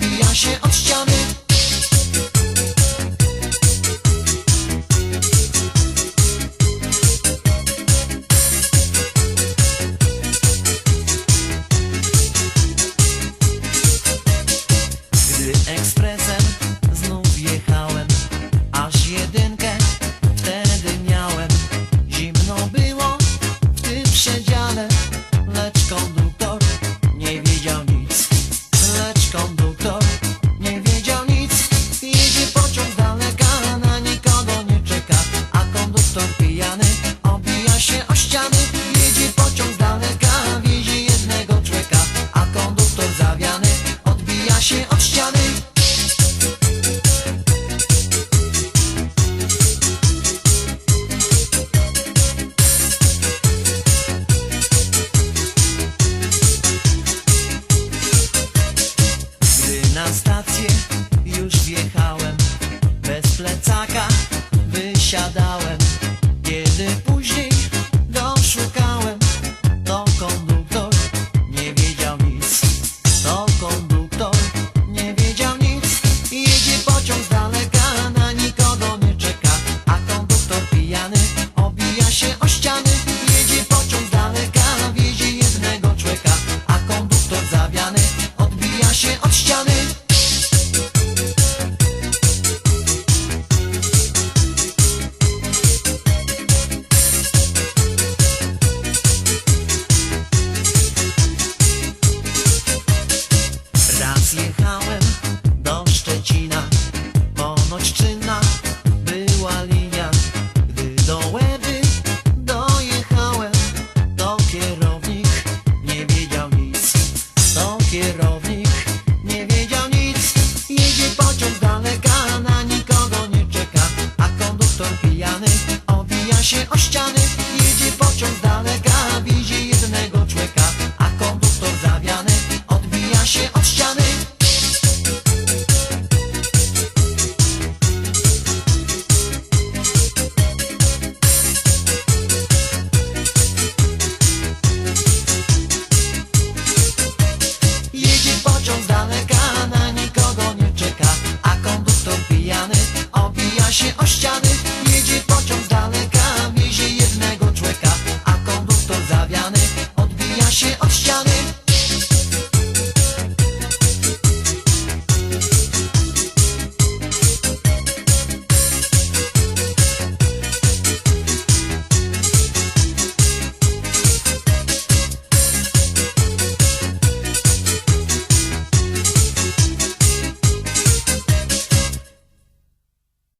odbija się od ściany. Gdy ekstra plecaka wysiadałem Kiedy później